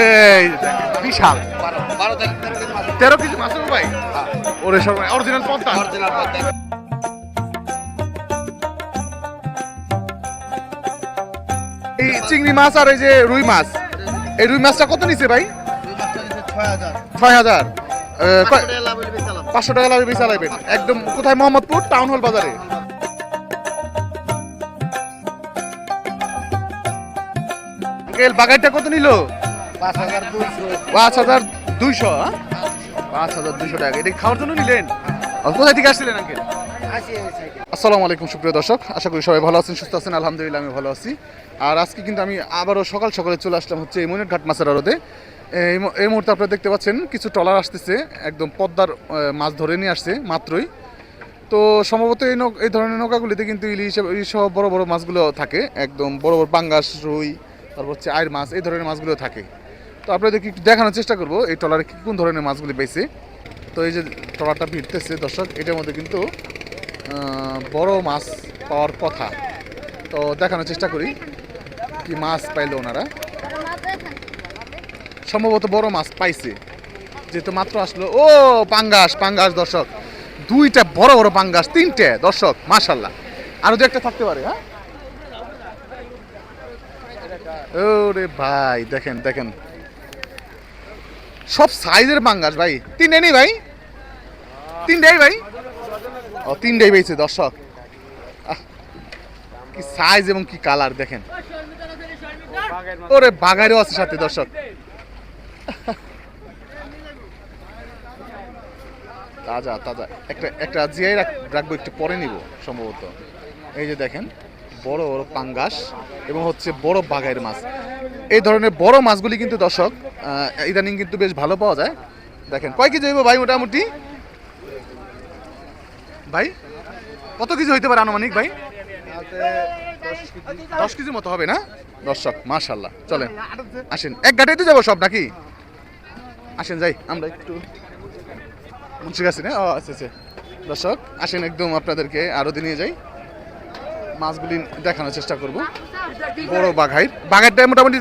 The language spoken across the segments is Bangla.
এই বিশাল। বারো তেরো কেজি ভাই? ওরে সব অরিজিনাল পদ্মা। অরিজিনাল পদ্মা। এই চিংড়ি মাছ আর এই যে রুই মাছ। এই রুই মাছটা কত নিছে ভাই? ছয় হাজার। লাভ পাঁচশো টাকা লাগবে বেচা লাগবে একদম কোথায়? মোহাম্মদপুর টাউন হল বাজারে। বাগাইটা কত নিল? পাঁচ হাজার দুইশো। পাঁচ হাজার দুইশো হ্যাঁ? টাকা। এটা খাওয়ার জন্য নিলেন? কোথায় থেকে আসছিলেন আঙ্কেল? আসসালামু আলাইকুম সুপ্রিয় দর্শক। আশা করি সবাই ভালো আছেন সুস্থ আছেন। আলহামদুলিল্লাহ আমি ভালো আছি। আর আজকে কিন্তু আমি আবারও সকাল সকালে চলে আসলাম হচ্ছে এই মনের ঘাট মাছের আড়তে। এই এই মুহূর্তে আপনারা দেখতে পাচ্ছেন কিছু ট্রলার আসতেছে একদম পদ্মার মাছ ধরে নিয়ে আসছে মাত্রই। তো সম্ভবত এই নৌ এই ধরনের নৌকাগুলিতে কিন্তু ইলিশ ইলিশ সহ বড় বড় মাছগুলো থাকে। একদম বড় বড় পাঙ্গাস রুই তারপর হচ্ছে আয়ের মাছ এই ধরনের মাছগুলো থাকে। তো আপনাদেরকে একটু দেখানোর চেষ্টা করব, এই ট্রলারে কি কোন ধরনের মাছগুলি পেয়েছে তো এই যে ট্রলারটা ভিড়তেছে, দর্শক, এটার মধ্যে কিন্তু বড় মাছ পাওয়ার কথা। তো দেখানোর চেষ্টা করি, কি মাছ পাইলো ওনারা। সম্ভবত বড় মাছ পাইছে, যেহেতু মাত্র আসলো, ও, পাঙ্গাস পাঙ্গাস, দর্শক। দুইটা বড় বড় পাঙ্গাস, তিনটে, দর্শক, মাশাল্লাহ। আরও দু একটা থাকতে পারে হ্যাঁ? ওরে ভাই, দেখেন দেখেন। সব সাইজের পাঙ্গাস ভাই। তিনটে নেই ভাই? তিনটাই ভাই? ও, তিনটাই পেয়েছে, দর্শক। কি সাইজ এবং কি কালার দেখেন। ওরে বাগাইরও আছে সাথে, দর্শক। তাজা তাজা। একটা একটা জিয়াই রাখ- রাখব, একটু পরে নিব, সম্ভবত। এই যে দেখেন বড় বড় পাঙ্গাস এবং হচ্ছে বড় বাগাইয়ের মাছ। এই ধরনের বড় মাছগুলি কিন্তু দর্শক ইদানিং কিন্তু বেশ ভালো পাওয়া যায়। দেখেন, কয় কেজি হইব ভাই মোটামুটি? ভাই, কত কেজি হইতে পারে আনুমানিক ভাই? দশ কেজি মতো হবে না? দর্শক মাশাল্লাহ চলেন, আসেন। এক ঘাটেতে যাব সব নাকি? আসেন যাই, আমরা একটু মুন্সি গেছি না? ও আচ্ছা আচ্ছা। দর্শক, আসেন একদম আপনাদেরকে আরও নিয়ে যাই। মাছগুলি দেখানোর চেষ্টা করব। বড় বাঘাই বাঘাইটা মোটামুটি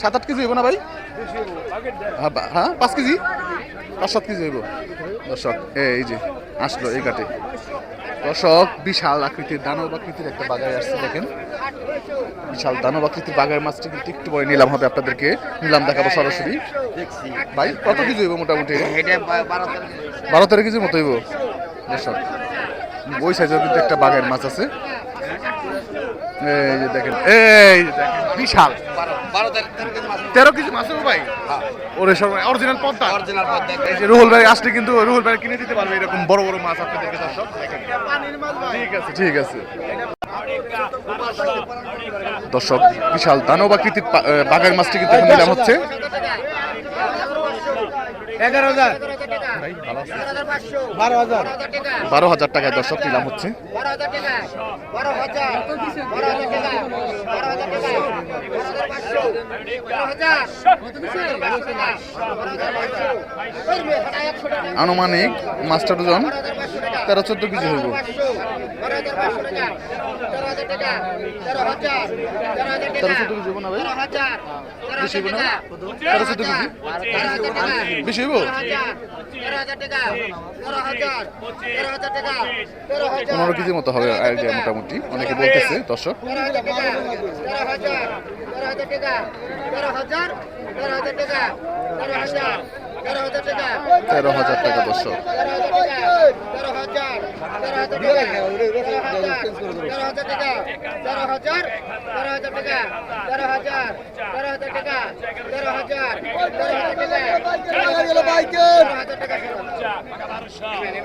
সাত আট কেজি হইব না ভাই? হ্যাঁ, হ্যাঁ পাঁচ কেজি? পাঁচ সাত কেজি হইব। দর্শক এই যে আসলো এই ঘাটে। দর্শক বিশাল আকৃতির দানব আকৃতির একটা বাগাই আসছে দেখেন। বিশাল দানব আকৃতির বাগাই মাছটি কিন্তু একটু পরে নিলাম হবে আপনাদেরকে। নিলাম দেখাবো সরাসরি। ভাই কত কেজি হইব মোটামুটি? বারো তেরো কেজি। কেজির মতো হইব। দর্শক ওই সাইজের কিন্তু একটা বাঘের মাছ আছে। এই যে দেখেন এই যে দেখেন বিশাল। তেরো কেজি ভাই? ওরে সব অরিজিনাল পদ্মা। অরিজিনাল পদ্মা এই যে রুহুল ভাই আসলে কিন্তু রুহুল ভাই কিনে দিতে পারবে এরকম বড় বড় মাছ আপনাদেরকে দর্শক ঠিক আছে ঠিক আছে। দর্শক বিশাল দানব আকৃতির পা- আহ, মাছটি কিন্তু এখন নিলাম হচ্ছে। এগারো হাজার? বারো হাজার। বারো হাজার টাকায় দর্শক নিলাম হচ্ছে। আনুমানিক মাছটা ওজন তেরো চোদ্দ কেজি হইব। তেরো চোদ্দ কেজি না ভাই? বেশি হাজার পনেরো কেজির মতো হবে আইডিয়া মোটামুটি অনেকে বলতেছে দর্শক। টাকা তেরো হাজার টাকা দর্শক।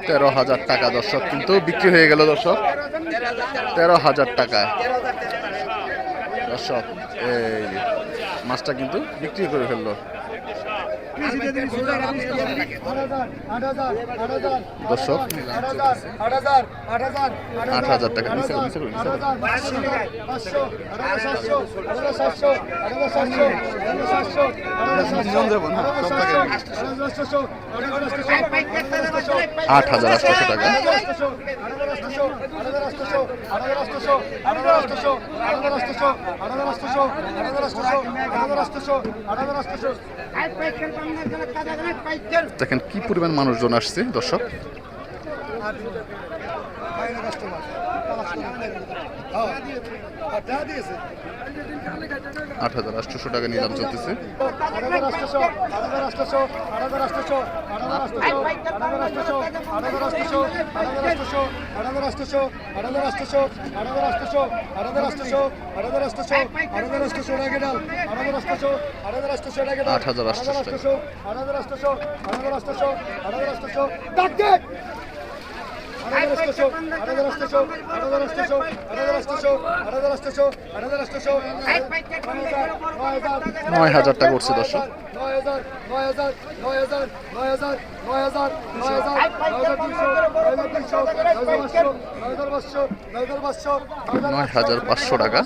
তেরো হাজার টাকা দর্শক, কিন্তু বিক্রি হয়ে গেল দর্শক। তেরো হাজার টাকা। দর্শক, এই মাছটা কিন্তু বিক্রি করে ফেলল। দর্শক আট হাজার টাকা নিচে করো, নিচে করো, নিচে করো। আট হাজার আটশো টাকা। দেখেন কি পরিমাণ মানুষজন আসছে দর্শক। আট হাজার আটশোশো টাকা নিলাম চলতেছে আট হাজার আটশোশো নয় হাজার টাকা করছে দর্শক নয় হাজার পাঁচশো টাকা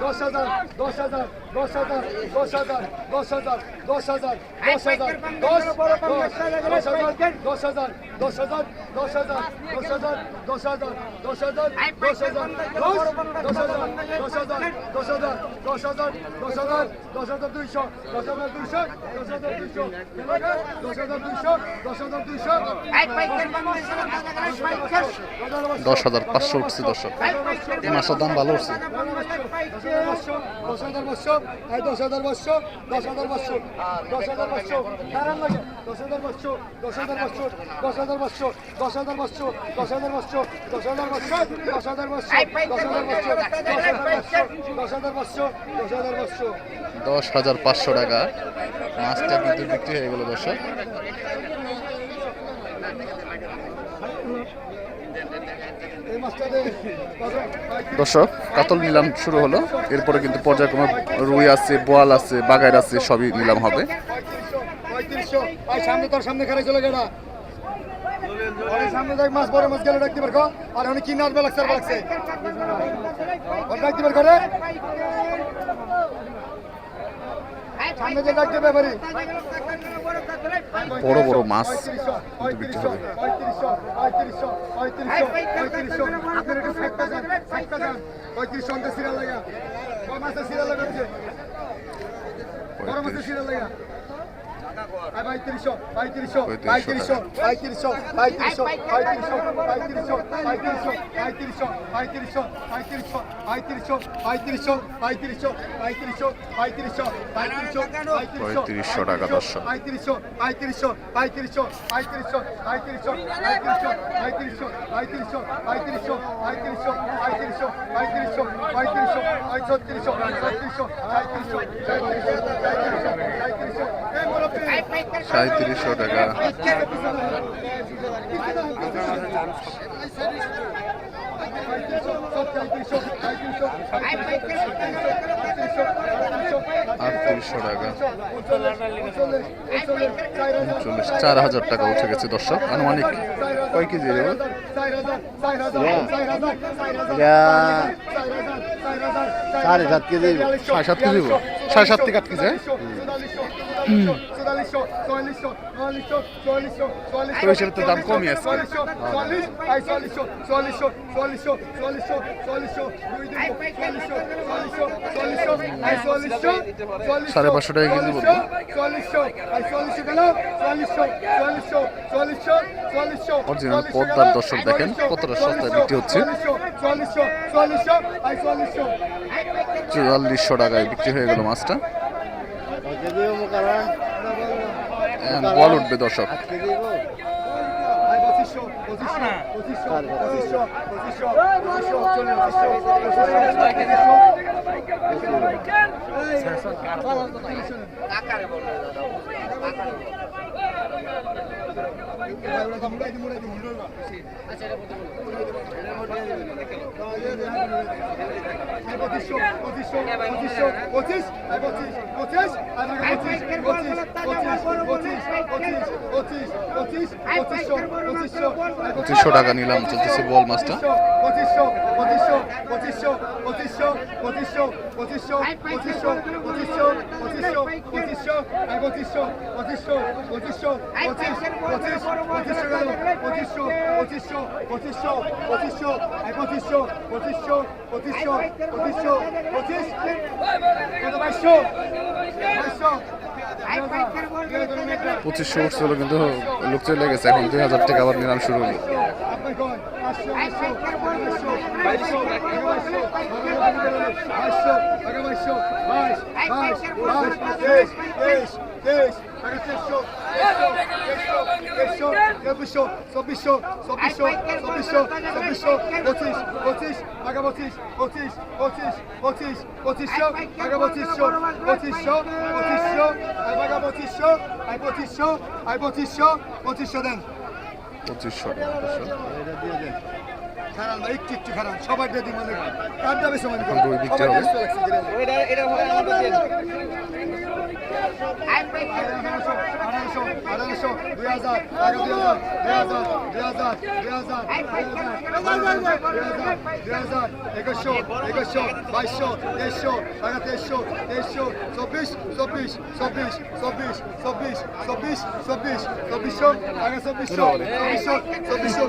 দশ হাজার দশ হাজার দশ হাজার দশ হাজার দশ হাজার দশ হাজার দশ হাজার দশ দশ হাজার দশ হাজার দশ হাজার দশ হাজার দশ হাজার দশ হাজার দশ হাজার দশ হাজার দশ দশ হাজার দশ হাজার দশ হাজার দশ হাজার দশ হাজার দশ হাজার দুইশো দশ হাজার দুইশো দশ হাজার দুইশো দশ হাজার দুইশো দশ হাজার দুইশো দশ হাজার পাঁচশো উঠছে দর্শক এই মাছের দাম ভালো উঠছে দশ হাজার পাঁচশো দশ হাজার পাঁচশো দশ হাজার পাঁচশো দশ হাজার পাঁচশো দাঁড়ান লাগে দশ হাজার দশ হাজার পাঁচশো দশ হাজার পাঁচশো দশ হাজার পাঁচশো দশ হাজার পাঁচশো দশ হাজার পাঁচশো দশ হাজার পাঁচশো দশ হাজার পাঁচশো দশ হাজার পাঁচশো দশ হাজার পাঁচশো দশ হাজার পাঁচশো টাকা মাছটা কিন্তু বিক্রি হয়ে গেল দর্শক এই মাছটা দে দর্শক, কাতল নিলাম শুরু হলো। এরপরে কিন্তু পর্যায়ক্রমে রুই আছে, বোয়াল আছে বাগাইর আছে, সবই নিলাম হবে। সামনে সামনে চলে গেলা সামনে দেখ মাছ গেলে আর লাগছে করে সামনে যে ডাকতে ব্যাপারি বড় বড় মাছ কিন্তু বিক্রি হবে। পঁয়ত্রিশশো পঁয়ত্রিশশো পঁয়ত্রিশশো পঁয়ত্রিশশো পঁয়ত্রিশশো পঁয়ত্রিশশো পঁয়ত্রিশশো পঁয়ত্রিশশো পঁয়ত্রিশশো পঁয়ত্রিশশো পঁয়ত্রিশশো পঁয়ত্রিশশো পঁয়ত্রিশশো পঁয়ত্রিশশো পঁয়ত্রিশশো পঁয়ত্রিশশো পঁয়ত্রিশশো পঁয়ত্রিশশো পঁয়ত্রিশশো টাকা দর্শক পঁয়ত্রিশশো পঁয়ত্রিশশো পঁয়ত্রিশশো পঁয়ত্রিশশো পঁয়ত্রিশশো পঁয়ত্রিশশো পঁয়ত্রিশশো পঁয়ত্রিশশো পঁয়ত্রিশশো পঁয়ত্রিশশো পঁয়ত্রিশশো পঁয়ত্রিশশো পঁয়ত্রিশশো ছত্রিশশো সাঁত্রিশশো সাঁত্রিশশো এই মুরব্বী সাঁত্রিশশো টাকা। আটত্রিশশো টাকা। চার হাজার টাকা উঠে গেছে দর্শক। আনুমানিক কয় কেজি দেবো সাড়ে সাত কেজি। সাড়ে সাত কেজি। সাড়ে সাত থেকে আট কেজি হ্যাঁ? তো হিসেবে তো দাম কমই আছে। সাড়ে পাঁচশো টাকা কেজি বলব অরিজিনাল পদ্মার দর্শক দেখেন কতটা সস্তায় বিক্রি হচ্ছে চুয়াল্লিশশো টাকায় বিক্রি হয়ে গেল মাছটা হ্যাঁ, বল উঠবে দর্শক। টাকার বলে দাদা পঁচিশশো পঁচিশশো পঁচিশশো পঁচিশশো পঁচিশশো পঁচিশশো পঁচিশশো পঁচিশ পঁচিশ পঁচিশ পঁচিশ পঁচিশ পঁচিশ পঁচিশ পঁচিশ পঁচিশ পঁচিশশো পঁচিশশো পঁচিশশো টাকা নিলাম চলতেছে বল মাছটা পঁচিশশো পঁচিশশো পঁচিশশো পঁচিশশো পঁচিশশো পঁচিশশো পঁচিশশো পঁচিশশো পঁচিশশো পঁচিশশো পঁচিশশো পঁচিশশো পঁচিশশো পঁচিশ পঁচিশ পঁচিশশো গেল পঁচিশশো পঁচিশশো পঁচিশশো পঁচিশশো পঁচিশশো পঁচিশশো পঁচিশশো পঁচিশশো পঁচিশ বাইশশো বাইশশো পঁচিশশো উঠছিল কিন্তু লোক চলে গেছে এখন দুই হাজার টাকা আবার নিলাম শুরু হলো টাকা বাইশশো বাইশ বাইশ বাইশ তেইশশো চব্বিশশো চব্বিশশো চব্বিশশো চব্বিশশো পঁচিশ পঁচিশ টাকা পঁচিশ পঁচিশ পঁচিশ পঁচিশ পঁচিশশো টাকা পঁচিশশো পঁচিশশো পঁচিশশো টাকা পঁচিশশো আই পঁচিশশো আই পঁচিশশো পঁচিশশো দেন পঁচিশশো খারাপ ভাই একটু একটু খারাপ সবাই যদি মানে কারটা বেশি মানে দুই বিক্রি হবে। চব্বিশশো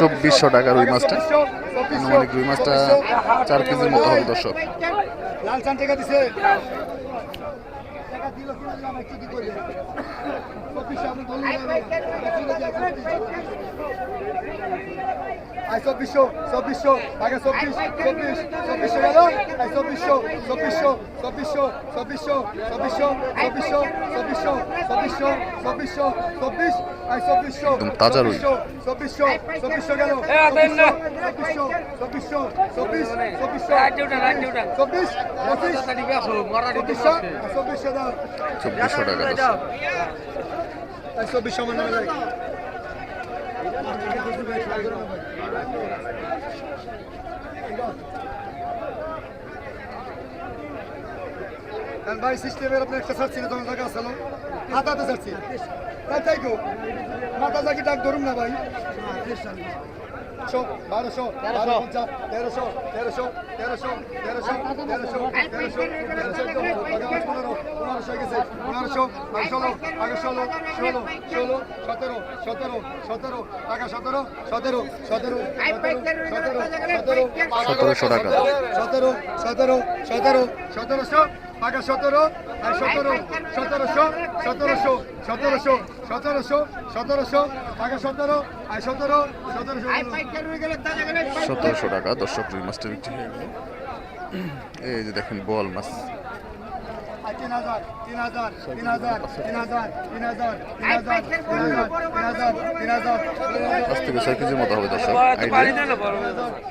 চব্বিশশো টাকা রুই মাছটা। আনুমানিক রুই মাছটা চার কেজির মতো হবে দর্শক। লাল চান দিছে। কি করবে আই চব্বিশশো চব্বিশশো আগে চব্বিশ চব্বিশ চব্বিশশো গেল আই চব্বিশশো চব্বিশশো চব্বিশশো চব্বিশশো চব্বিশশো চব্বিশশো চব্বিশশো চব্বিশশো চব্বিশশো চব্বিশ আই চব্বিশশো তাজা রুই। চব্বিশশো চব্বিশশো গেল চব্বিশশো চব্বিশশো চব্বিশ চব্বিশশো চব্বিশ চব্বিশশো চব্বিশশো দাও চব্বিশশো টাকা চব্বিশশো মানে ভাই সিস্টেমের আপনি একটা ছাড়ছি না তখন জায়গা আসলো হাতাতে ছাড়ছি তাই তাই গো। মাথা জাকি ডাক ধরুন না ভাই? বারোশো, বারো পঞ্চাশ, তেরোশো তেরোশো তেরোশো তেরোশো তেরোশো তেরোশো তেরোশো পনেরোশো গেছে। পনেরোশো আগে ষোলো আগে ষোলো ষোলো ষোলো সতেরো সতেরো সতেরো টাকা সতেরো সতেরো সতেরো সতেরো সতেরো সতেরোশো টাকা। সতেরো সতেরো সতেরো সতেরোশো টাকা সতেরো আর সতেরো সতেরোশো সতেরোশো সতেরোশো সতেরোশো সতেরোশো টাকা সতেরো আর সতেরো সতেরোশো। সতেরোশো টাকা দর্শক রুই মাছটা বিক্রি হয়ে গেল। এই যে দেখেন বোয়াল মাছ। তিন হাজার তিন হাজার তিন হাজার তিন হাজার তিন হাজার তিন হাজার তিন হাজার তিন হাজার পাঁচ থেকে ছয় কেজির মতো হবে দর্শক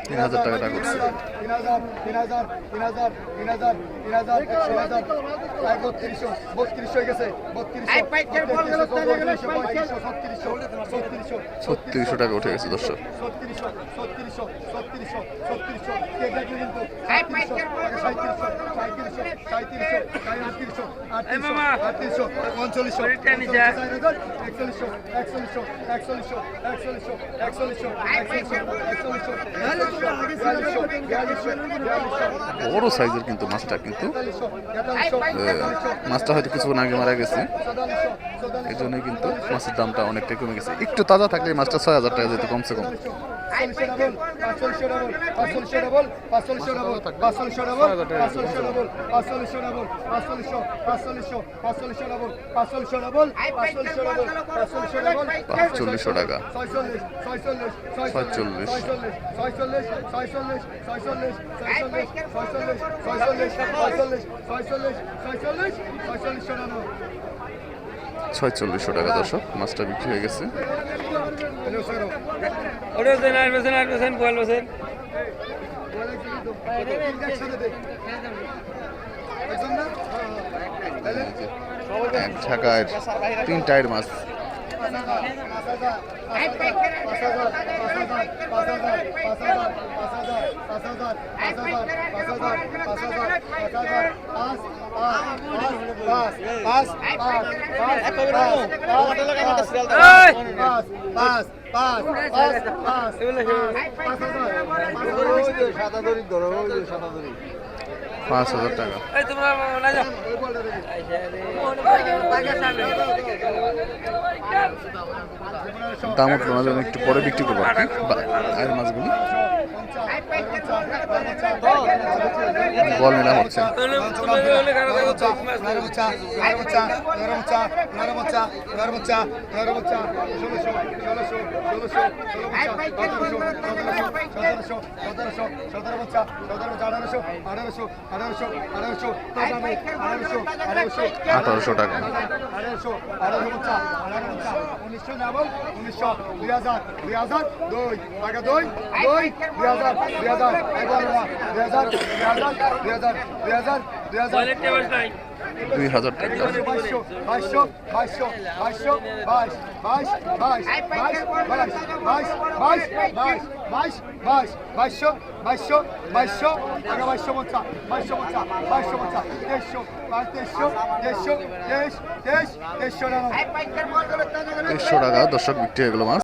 তিন হাজার টাকা টাকা করছে তিন হাজার তিন হাজার তিন হাজার তিন হাজার তিন হাজার তিন হাজার বত্রিশশো বত্রিশশো হয়ে গেছে বত্রিশশো ছত্রিশশো টাকা উঠে গেছে দর্শক ছত্রিশশো ছত্রিশশো ছত্রিশশো ছত্রিশশো কিন্তু বড় সাইজের কিন্তু মাছটা কিন্তু মাছটা হয়তো কিছুক্ষণ আগে মারা গেছে। এই জন্যই কিন্তু মাছের দামটা অনেকটাই কমে গেছে। একটু তাজা থাকলে মাছটা ছয় হাজার টাকা যেত কমসে কম। ডাবল পাঁচচল্লিশশো পাঁচচল্লিশশো পাঁচচল্লিশশো পাঁচচল্লিশশো ডাবল পাঁচচল্লিশশো ডাবল পাঁচচল্লিশশো ডাবল পাঁচচল্লিশশো পাঁচচল্লিশশো পাঁচচল্লিশশো টাকা ছয়চল্লিশ ছয়চল্লিশ ছয়চল্লিশ। ছয়চল্লিশ ছয়চল্লিশ ছয়চল্লিশ ছয়চল্লিশ ছয়চল্লিশ ছয়চল্লিশ ছয়চল্লিশ ছয়চল্লিশ ছয়চল্লিশ ছয়চল্লিশশো ডাবল ছয়চল্লিশশো টাকা দর্শক মাছটা বিক্রি হয়ে গেছে আট পার্সেন্ট আট পার্সেন্ট বয়াল পার্সেন্ট একজন না এই যে এক ঝাঁকায় তিন টায়ার মাছ সাদা দড়ি ধরো সাদা দড়ি পাঁচ হাজার টাকা। দাম উঠল না একটু পরে বিক্রি করব আর মাছগুলি। বল মেলা হচ্ছে আঠারোশো টাকা আঠারোশো উনিশশো নেবল উনিশশো দুই হাজার দুই হাজার দুই টাকা দুই দুই দুই হাজার দুই হাজার একবার দুই হাজার টাকা বাইশশো বাইশশো বাইশশো আগে বাইশশো পঞ্চাশ বাইশশো পঞ্চাশ বাইশশো পঞ্চাশ দেড়শো দেড়শো দেড়শো দেশ দেশ দেড়শো টাকা দেড়শো টাকা দর্শক বিক্রি হয়ে গেল মাছ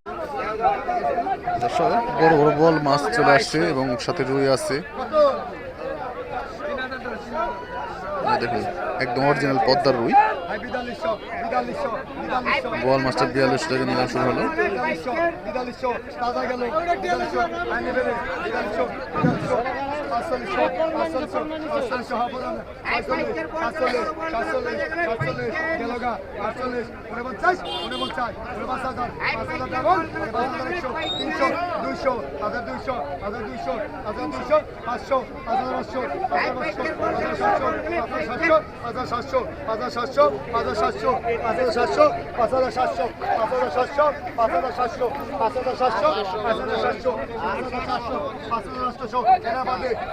দর্শক, বড় বড় বল মাছ চলে আসছে এবং সাথে রুই আছে। দেখুন, একদম অরিজিনাল পদ্মার রুই। বল মাছটা বিয়াল্লিশ টাকা নিলাম শুরু হলো। বিদাল্লিশশো তিনশো দুইশো হাজার দুইশো হাজার দুইশো হাজার দুইশো পাঁচশো হাজার পাঁচশো হাজার সাতশো হাজার সাতশো হাজার সাতশো হাজার সাতশো পাঁচ হাজার সাতশো পাঁচ হাজার সাতশো পাঁচ হাজার সাতশো পাঁচ হাজার সাতশো পাঁচ হাজার সাতশো পাঁচ হাজার সাতশো পাঁচ হাজার সাতশো পাঁচ হাজার আটশো পাঁচ হাজার আটশো পাঁচ হাজার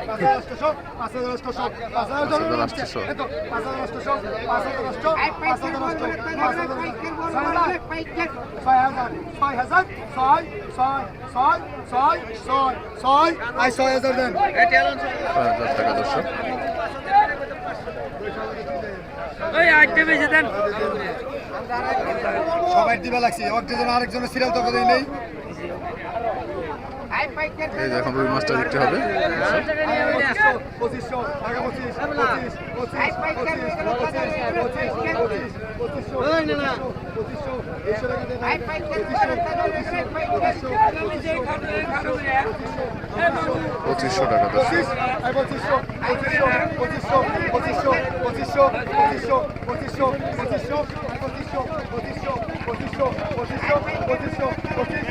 সবাই দিবা লাগছে। একজন আরেকজনের সিরিয়াল তো নেই। এই যে এখন রুই মাছটা বিক্রি হবে পঁচিশশো টাকা পঁচিশ পঁচিশ পঁচিশ পঁচিশ পঁচিশ পঁচিশ পঁচিশশো পঁচিশশো পঁচিশশো পঁচিশশো পঁচিশ পঁচিশশো পঁচিশশো পঁচিশশো পঁচিশশো পঁচিশশো পঁচিশশো পঁচিশশো পঁচিশশো পঁচিশশো পঁচিশ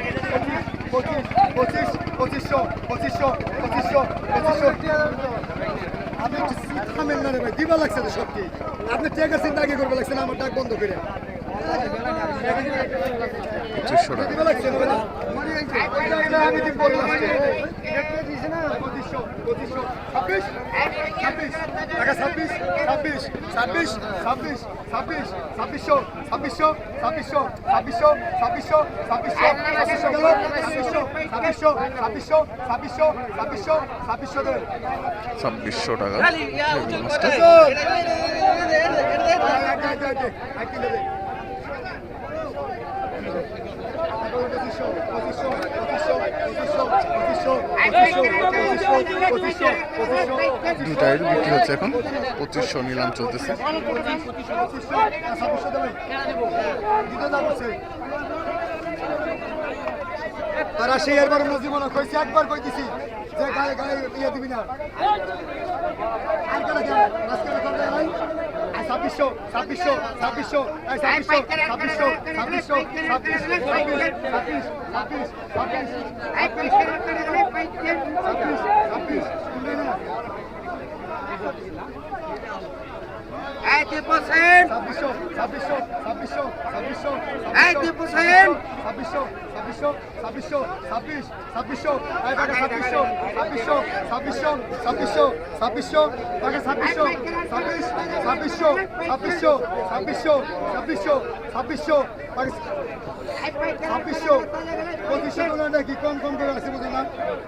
পঁচিশ পঁচিশ পঁচিশশো পঁচিশশো পঁচিশশো পঁচিশশো আপনি থামেন না রে ভাই দিবা লাগছে তো সত্যি আপনি টেকার চিন্তা আগে করবে লাগছে না আমার ডাক বন্ধ করে। পঁচিশশো টাকা। দিবা লাগছে আমি দিব বললাম পঁচিশশো পঁচিশশো ছাব্বিশ ছাব্বিশ টাকা ছাব্বিশ ছাব্বিশ ছাব্বিশ ছাব্বিশ ছাব্বিশ ছাব্বিশশো ছাব্বিশশো। ছাব্বিশশো ছাব্বিশশো ছাব্বিশশো ছাব্বিশশো ছাব্বিশশো ছাব্বিশশো ছাব্বিশশো ছাব্বিশশো ছাব্বিশশো ছাব্বিশশো টাকা রুই বিক্রি হচ্ছে এখন। পঁচিশশো নিলাম চলতেছে। তারা সেই একবার জীবনে কইছে, একবার কইতেছি যে গায়ে গায়ে ইয়ে দিবি না। আর কেন আজকে নাই ছাব্বিশশো ছাব্বিশশো ছাব্বিশশো ছাব্বিশশো ছাব্বিশশো ছাব্বিশশো ছাব্বিশ ছাব্বিশ ছাব্বিশ ছাব্বিশ ছাব্বিশ ছাব্বিশ ছাব্বিশ ছাব্বিশশো ছাব্বিশশো ছাব্বিশশো ছাব্বিশশো ছাব্বিশশো ছাব্বিশশো ছাব্বিশশো ছাব্বিশ ছাব্বিশশো এই টাকা ছাব্বিশশো ছাব্বিশশো ছাব্বিশশো ছাব্বিশশো ছাব্বিশশো টাকা ছাব্বিশশো ছাব্বিশ ছাব্বিশশো ছাব্বিশশো ছাব্বিশশো ছাব্বিশশো ছাব্বিশশো ছাব্বিশশো পঁচিশশো টাকা নাকি কম কম করে আছে বুঝে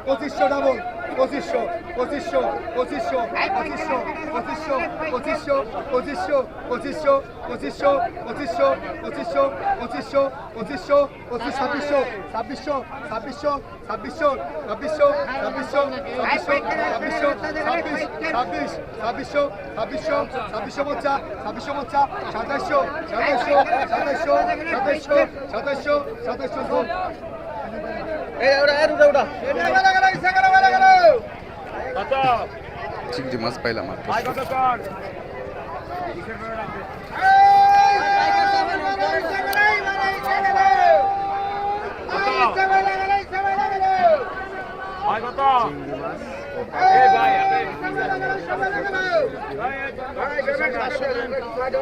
পঁচিশশো ডাবল পঁচিশশো পঁচিশশো পঁচিশশো পঁচিশশো পঁচিশশো পঁচিশশো পঁচিশশো পঁচিশশো পঁচিশশো পঁচিশশো পঁচিশশো পঁচিশশো পঁচিশশো পঁচিশ ছাব্বিশশো ছাব্বিশশো ছাব্বিশশো ছাব্বিশশো ছাব্বিশশো ছাব্বিশশো ছাব্বিশশো ছাব্বিশশো ছাব্বিশ ছাব্বিশ ছাব্বিশশো ছাব্বিশশো ছাব্বিশশো মোচা ছাব্বিশশো মোচা সাতাশশো সাতাশশো সাতাশশো সাতাশশো সাতাশশো সাতাশশো চিংড়ি মাছ পাইলাম আর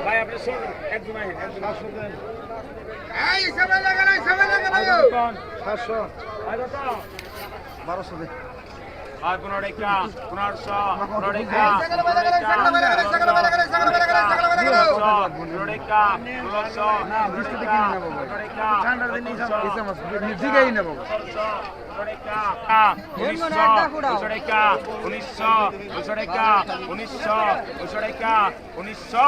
ভাই আপনি শুনুন একদম একদম বারোশো জিগাই নেব উনিশশো উনিশশো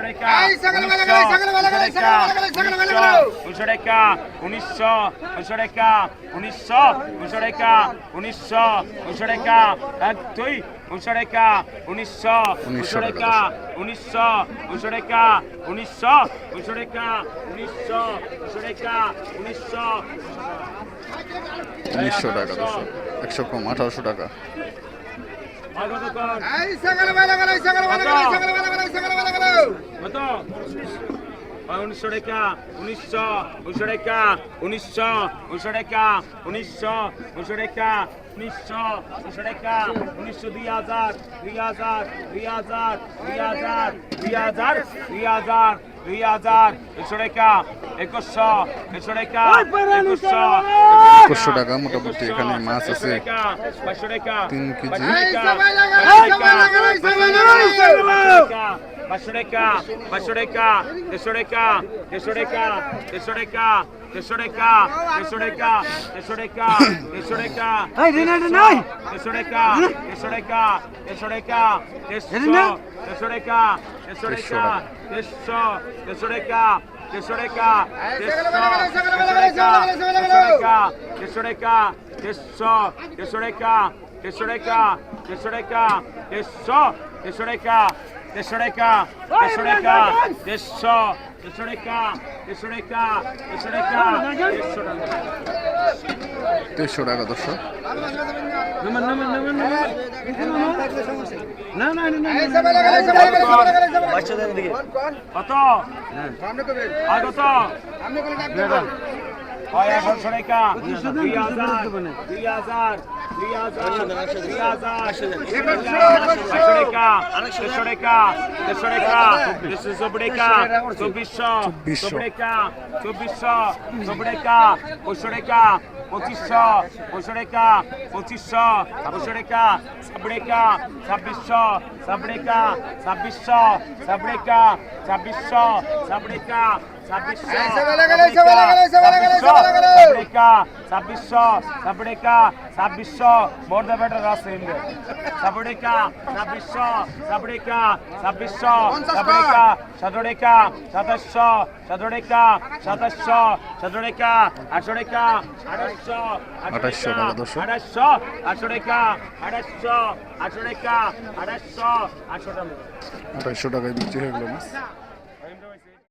টাকা উনিশশো উনিশশো টাকা উনিশশো উনিশশো টাকা উনিশশো উনিশশো টাকা উনিশশো উনিশশো টাকা উনিশশো উনিশশো টাকা উনিশশো উনিশশো টাকা এক দুই উনিশশো টাকা উনিশশো উনিশশো টাকা উনিশশো উনিশশো টাকা উনিশশো উনিশশো টাকা উনিশশো উনিশশো টাকা উনিশশো উনিশশো টাকা দর্শক একশো কম আঠারোশো টাকা কত উনিশশো টাকা উনিশশো উনিশশো টাকা উনিশশো উনিশশো টাকা উনিশশো উনিশশো টাকা উনিশশো উনিশশো টাকা উনিশশো দুই হাজার দুই হাজার দুই হাজার দুই হাজার দুই হাজার দুই হাজার দুই হাজার একশো টাকা একুশশো একশো টাকা একুশশো একুশশো টাকা মোটামুটি এখানে মাছ আছে। তিন কেজি। পাঁচশো টাকা পাঁচশো টাকা দেড়শো টাকা দেড়শো টাকা দেড়শো টাকা দেড়শো টাকা দেড়শো টাকা দেড়শো টাকা দেড়শো টাকা দেড়শো টাকা দেড়শো টাকা দেড়শো টাকা দেড়শো টাকা দেড়শো টাকা দেড়শো দেড়শো টাকা দেড়শো টাকা দেড়শো টাকা দেড়শো দেড়শো টাকা দেড়শো টাকা দেড়শো টাকা দেড়শো দেড়শো টাকা দেড়শো টাকা দেড়শো টাকা দেড়শো একশো টাকা একশো টাকা একশো টাকা একশো টাকা দেড়শো টাকা দর্শক কত হয় এখন সরেকা দুই হাজার দুই হাজার দুই হাজার দুই হাজার একশো রেখা একশো রেখা একশো রেখা একশো সব রেখা চব্বিশশো সব রেখা চব্বিশশো সব রেখা পঁচিশশো রেখা পঁচিশশো পঁচিশশো রেখা পঁচিশশো পঁচিশশো রেখা সব রেখা ছাব্বিশশো সব রেখা ছাব্বিশশো সব ছাব্বিশশো সাপড়েকা ছাব্বিশশো মোর্দা ব্যাটার আছে সাপড়েকা ছাব্বিশশো সাপড়েকা ছাব্বিশশো সাপড়েকা সতেরোকা সাতাশশো সতেরোকা সাতাশশো সতেরোকা আটশোরেকা আঠাশশো আঠাশশো আঠাশশো আটশোরেকা আঠাশশো আটশোরেকা আঠাশশো আটশো টাকা আঠাশশো টাকায় বিক্রি হয়ে গেল